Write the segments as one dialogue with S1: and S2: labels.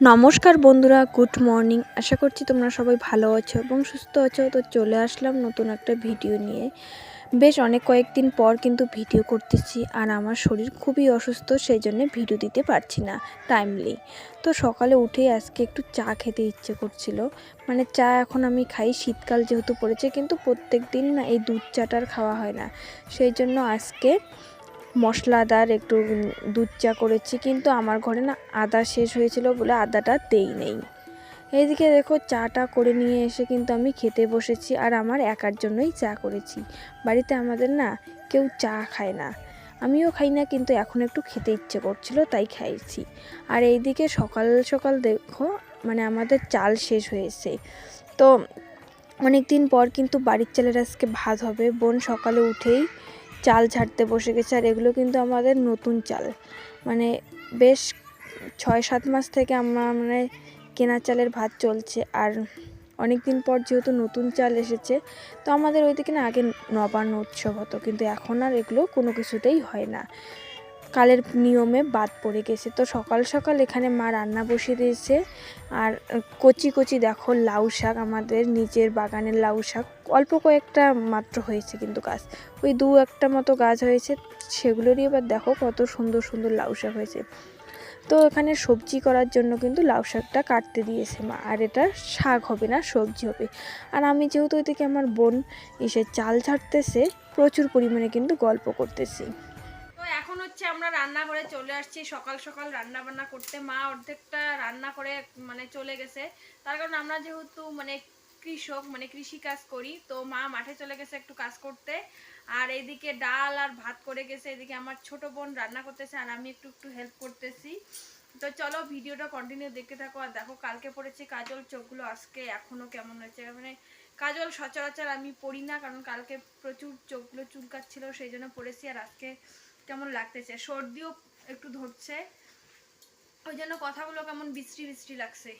S1: নমস্কার বন্ধুরা, good morning. আশা করছি তোমরা সবাই ভালো আছো এবং সুস্থ আছো। তো চলে আসলাম নতুন একটা ভিডিও নিয়ে। বেশ অনেক কয়েকদিন পর কিন্তু ভিডিও করতেছি আর আমার শরীর খুবই অসুস্থ সেই জন্য ভিডিও দিতে পারছি না টাইমলি তো সকালে উঠেই আজকে একটু চা খেতে ইচ্ছে করছিল। মানে চা এখন আমি খাই, শীতকাল যেহেতু পড়েছে, কিন্তু প্রত্যেক দিন না এই দুধ চাটার খাওয়া হয় না। সেই জন্য আজকে মশলাদার একটু দুধ চা করেছি, কিন্তু আমার ঘরে না আদা শেষ হয়েছিল বলে আদাটা দেই নেই। এইদিকে দেখো চাটা করে নিয়ে এসে কিন্তু আমি খেতে বসেছি আর আমার একার জন্যই চা করেছি। বাড়িতে আমাদের না কেউ চা খায় না। আমিও খাই না, কিন্তু এখন একটু খেতে ইচ্ছে করছিল, তাই খাইছি। আর এইদিকে সকাল সকাল দেখো মানে আমাদের চাল শেষ হয়েছে। তো অনেক দিন পর কিন্তু বাড়ির চালের আজকে ভাত হবে। বোন সকালে উঠেই চাল ছাড়তে বসে গেছে আর এগুলো কিন্তু আমাদের নতুন চাল। মানে বেশ ছয় সাত মাস থেকে আমরা মানে কেনা চালের ভাত চলছে আর অনেক দিন পর যেহেতু নতুন চাল এসেছে, তো আমাদের ওইদিকে না আগে নবান্ন উৎসব হতো, কিন্তু এখন আর এগুলো কোনো কিছুতেই হয় না। কালের নিয়মে বাদ পড়ে গেছে। তো সকাল সকাল এখানে মা রান্না বসিয়ে দিয়েছে। আর কচি কচি দেখো, লাউ শাক আমাদের নিজের বাগানের লাউ শাক। অল্প কয়েকটা মাত্র হয়েছে কিন্তু গাছ। ওই দু একটা মতো গাছ হয়েছে। সেগুলোরই এবার দেখো কত সুন্দর সুন্দর লাউ শাক হয়েছে। তো এখানে সবজি করার জন্য কিন্তু লাউ শাকটা কাটতে দিয়েছে মা। আর এটা শাক হবে না, সবজি হবে। আর আমি যেহেতু ওইদিকে আমার বোন এসে চাল ছাড়তেছে প্রচুর পরিমাণে কিন্তু গল্প করতেছি।
S2: হচ্ছে আমরা রান্না করে চলে আসছি। সকাল সকাল রান্না বান্না করতে মা অর্ধেকটা রান্না করে মানে চলে গেছে। তার কারণ আমরা যেহেতু মানে কৃষক মানে কৃষি কাজ করি, তো মা মাঠে চলে গেছে একটু কাজ করতে। আর এইদিকে ডাল আর ভাত করে গেছে, এদিকে আমার ছোট বোন রান্না করতেছে আর আমি একটু একটু হেল্প করতেছি। তো চলো ভিডিওটা কন্টিনিউ দেখতে থাকো আর দেখো কালকে পড়েছি কাজল, চোখগুলো আজকে এখনও কেমন হয়েছে? মানে কাজল সচরাচর আমি পড়ি না, কারণ কালকে প্রচুর চোখগুলো চুলকাচ্ছিল, সেই জন্য পড়েছি আর আজকে কেমন লাগতেছে? সর্দিও একটু ধরছে। ওই জন্য কথাগুলো কেমন বিশ্রী বিশ্রী লাগছে।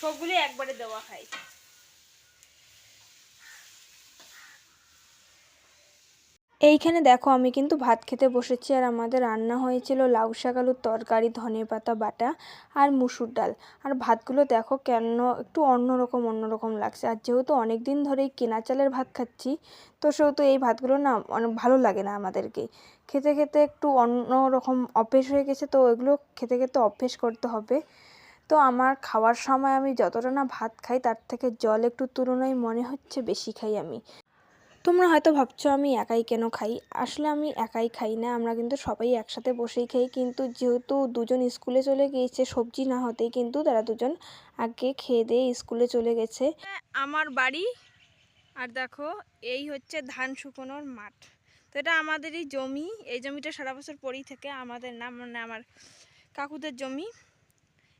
S2: সবগুলি একবারে দেওয়া খাই
S1: এইখানে দেখো, আমি কিন্তু ভাত খেতে বসেছি, আর আমাদের রান্না হয়েছিল লাউ শাক, আলুর তরকারি, ধনে পাতা, বাটা আর মুসুর ডাল। আর ভাতগুলো দেখো কেন একটু অন্যরকম অন্যরকম লাগছে। আর যেহেতু অনেক দিন ধরেই কেনা চালের ভাত খাচ্ছি, তো সেহেতু এই ভাতগুলো না অনেক ভালো লাগে না আমাদেরকে। খেতে খেতে একটু অন্য রকম অভ্যেস হয়ে গেছে, তো ওইগুলো খেতে খেতে অভ্যেস করতে হবে। তো আমার খাওয়ার সময় আমি যতটা না ভাত খাই, তার থেকে জল একটু তুলনায় মনে হচ্ছে বেশি খাই আমি। তোমরা হয়তো ভাবছ আমি একাই কেন খাই? আসলে আমি একাই খাই না, আমরা কিন্তু সবাই একসাথে বসেই খাই। কিন্তু যেহেতু দুজন স্কুলে চলে গিয়েছে, সবজি না হতেই কিন্তু তারা দুজন আগে খেয়ে দিয়ে স্কুলে চলে গেছে।
S2: আমার বাড়ি, আর দেখো, এই হচ্ছে ধান শুকোনোর মাঠ। তো এটা আমাদেরই জমি, এই জমিটা সারা বছর পরেই থেকে আমাদের না মানে আমার কাকুদের জমি।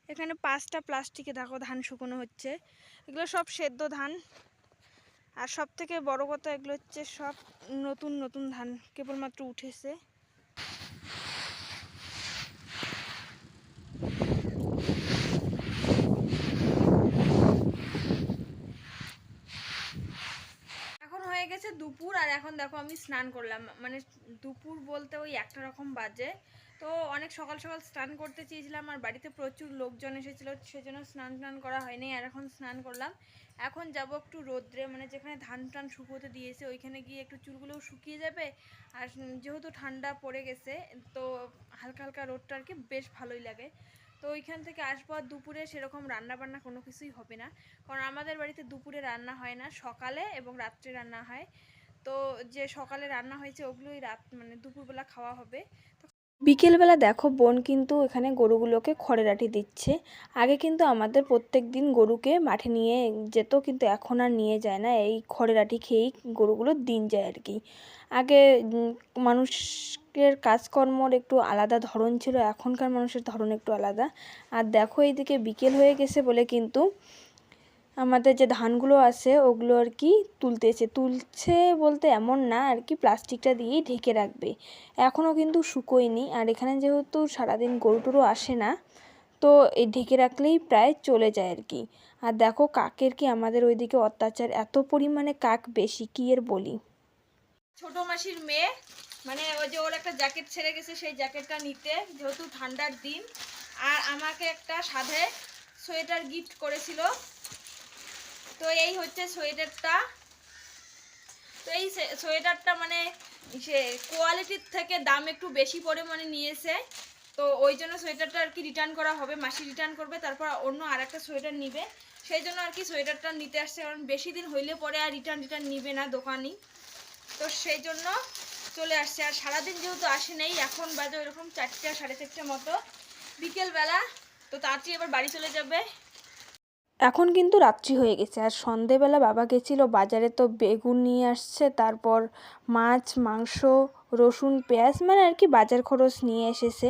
S2: এখানে পাঁচটা প্লাস্টিকে দেখো ধান শুকোনো হচ্ছে। এগুলো সব সেদ্ধ ধান। আর সব থেকে বড় কথা এগুলো হচ্ছে সব নতুন নতুন ধান কেবলমাত্র উঠেছে। এখন হয়ে গেছে দুপুর, আর এখন দেখো আমি স্নান করলাম। মানে দুপুর বলতে ওই একটা রকম বাজে। তো অনেক সকাল সকাল স্নান করতে চেয়েছিলাম, আর বাড়িতে প্রচুর লোকজন এসেছিল, সেজন্য স্নান টান করা হয়নি, আর এখন স্নান করলাম। এখন যাব একটু রোদ্রে মানে যেখানে ধান টান শুকোতে দিয়েছে, ওইখানে গিয়ে একটু চুলগুলোও শুকিয়ে যাবে। আর যেহেতু ঠান্ডা পড়ে গেছে, তো হালকা হালকা রোদটা আর কি বেশ ভালোই লাগে। তো ওইখান থেকে আসব, আর দুপুরে সেরকম রান্না বান্না কোনো কিছুই হবে না। কারণ আমাদের বাড়িতে দুপুরে রান্না হয় না, সকালে এবং রাত্রে রান্না হয়। তো যে সকালে রান্না হয়েছে, ওগুলোই রাত মানে দুপুরবেলা খাওয়া হবে।
S1: বিকেলবেলা দেখো, বোন কিন্তু এখানে গরুগুলোকে খড়ে রাটি দিচ্ছে। আগে কিন্তু আমাদের প্রত্যেক দিন গরুকে মাঠে নিয়ে যেত, কিন্তু এখন আর নিয়ে যায় না। এই খড়ে রাটি খেয়েই গরুগুলোর দিন যায় আর কি। আগে মানুষের কাজকর্মর একটু আলাদা ধরন ছিল, এখনকার মানুষের ধরন একটু আলাদা। আর দেখো, এইদিকে বিকেল হয়ে গেছে বলে কিন্তু আমাদের যে ধানগুলো আছে, ওগুলো আর কি তুলতেছে তুলছে বলতে এমন না, আর কি প্লাস্টিকটা দিয়েই ঢেকে রাখবে। এখনও কিন্তু শুকোয়নি, আর এখানে যেহেতু সারাদিন গরু টরু আসে না, তো এই ঢেকে রাখলেই প্রায় চলে যায় আর কি। আর দেখো কাকের কি আমাদের ওইদিকে অত্যাচার, এত পরিমাণে কাক বেশি, কি এর বলি।
S2: ছোট মাসির মেয়ে মানে ওই যে ওর একটা জ্যাকেট ছেড়ে গেছে, সেই জ্যাকেটটা নিতে, যেহেতু ঠান্ডার দিন। আর আমাকে একটা সাধে সোয়েটার গিফট করেছিল তো এই হচ্ছে সোয়েটারটা। তো এই সোয়েটারটা মানে সে কোয়ালিটির থেকে দাম একটু বেশি পরে পরিমাণে নিয়েছে। তো ওই জন্য সোয়েটারটা আর কি রিটার্ন করা হবে, মাসি রিটার্ন করবে, তারপর অন্য আর একটা সোয়েটার নিবে। সেই জন্য আর কি সোয়েটারটা নিতে আসছে, কারণ বেশি দিন হইলে পরে আর রিটার্ন রিটার্ন নিবে না দোকানি তো সেই জন্য চলে আসছে। আর সারাদিন যেহেতু আসে নেই, এখন বাজে ওইরকম চারটা সাড়ে চারটে মতো। বিকেলবেলা, তো তাড়াতাড়ি এবার বাড়ি চলে যাবে।
S1: এখন কিন্তু রাত্রি হয়ে গেছে আর সন্ধেবেলা বাবা গেছিল বাজারে তো বেগুন নিয়ে আসছে, তারপর মাছ, মাংস, রসুন, পেঁয়াজ মানে আর কি বাজার খরচ নিয়ে এসেছে।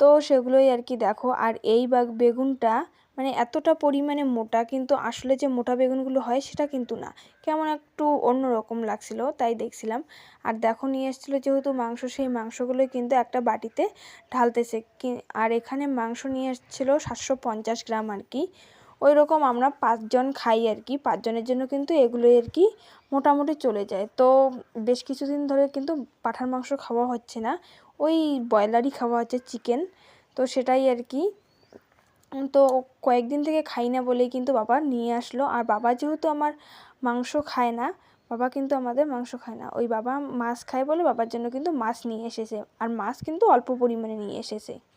S1: তো সেগুলোই আর কি দেখো, আর এই বাগ বেগুনটা মানে এতটা পরিমাণে মোটা কিন্তু আসলে যে মোটা বেগুনগুলো হয় সেটা কিন্তু না, কেমন একটু অন্যরকম লাগছিল তাই দেখছিলাম। আর দেখো নিয়ে এসেছিল যেহেতু মাংস, সেই মাংসগুলোই কিন্তু একটা বাটিতে ঢালতেছে। আর এখানে মাংস নিয়ে এসেছিল সাতশো পঞ্চাশ গ্রাম আর কি। ওই রকম আমরা পাঁচজন খাই আর কি। পাঁচজনের জন্য কিন্তু এগুলোই আর কি মোটামুটি চলে যায়। তো বেশ কিছুদিন ধরে কিন্তু পাঁঠার মাংস খাওয়া হচ্ছে না। ওই ব্রয়লারই খাওয়া হচ্ছে চিকেন। তো সেটাই আর কি। তো কয়েকদিন থেকে খাই না বলেই কিন্তু বাবা নিয়ে আসলো। আর বাবা যেহেতু আমার মাংস খায় না, বাবা কিন্তু আমাদের মাংস খায় না। ওই বাবা মাছ খায় বলে বাবার জন্য কিন্তু মাছ নিয়ে এসেছে। আর মাছ কিন্তু অল্প পরিমাণে নিয়ে এসেছে।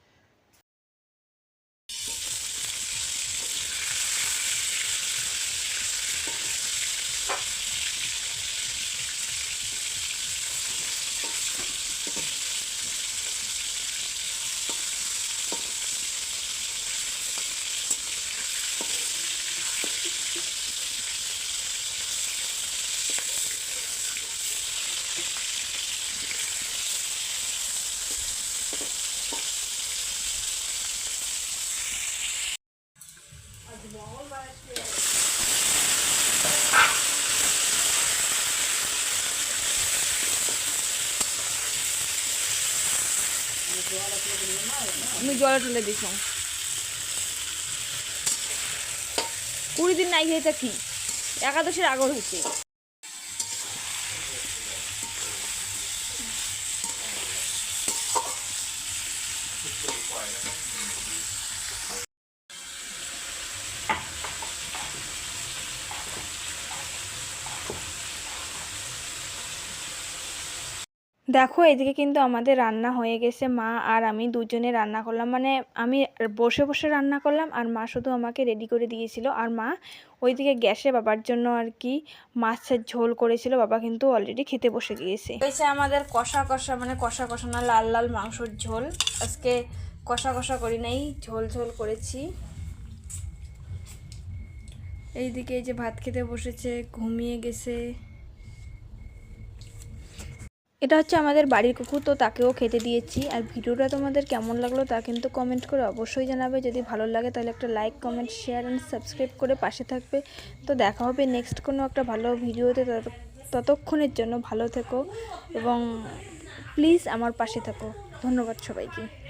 S2: আমি জলে টলে দিছ কুড়ি দিন নাই খেয়েছে কি? একাদশের আগর হয়েছে
S1: দেখো, এদিকে কিন্তু আমাদের রান্না হয়ে গেছে, মা আর আমি দুজনে রান্না করলাম। মানে আমি বসে বসে রান্না করলাম আর মা শুধু আমাকে রেডি করে দিয়েছিল। আর মা ওইদিকে গ্যাসে বাবার জন্য আর কি মাছের ঝোল করেছিল, বাবা কিন্তু অলরেডি খেতে বসে গিয়েছে। হয়েছে আমাদের কষা কষা মানে কষা কষা না, লাল লাল মাংসর ঝোল। আজকে কষা কষা করি নাই, ঝোল ঝোল করেছি। এইদিকে এই যে ভাত খেতে বসেছে, ঘুমিয়ে গেছে। এটা হচ্ছে আমাদের বাড়ির কুকুর, তো তাকেও খেতে দিয়েছি। আর ভিডিওটা তোমাদের কেমন লাগল তা কিন্তু কমেন্ট করে অবশ্যই জানাবে। যদি ভালো লাগে তাহলে একটা like comment share and subscribe করে পাশে থাকবে। তো দেখা হবে নেক্সট কোনো একটা ভালো ভিডিওতে। তত- ততক্ষণের জন্য ভালো থেকো এবং প্লিজ আমার পাশে থাকো। ধন্যবাদ সবাইকে।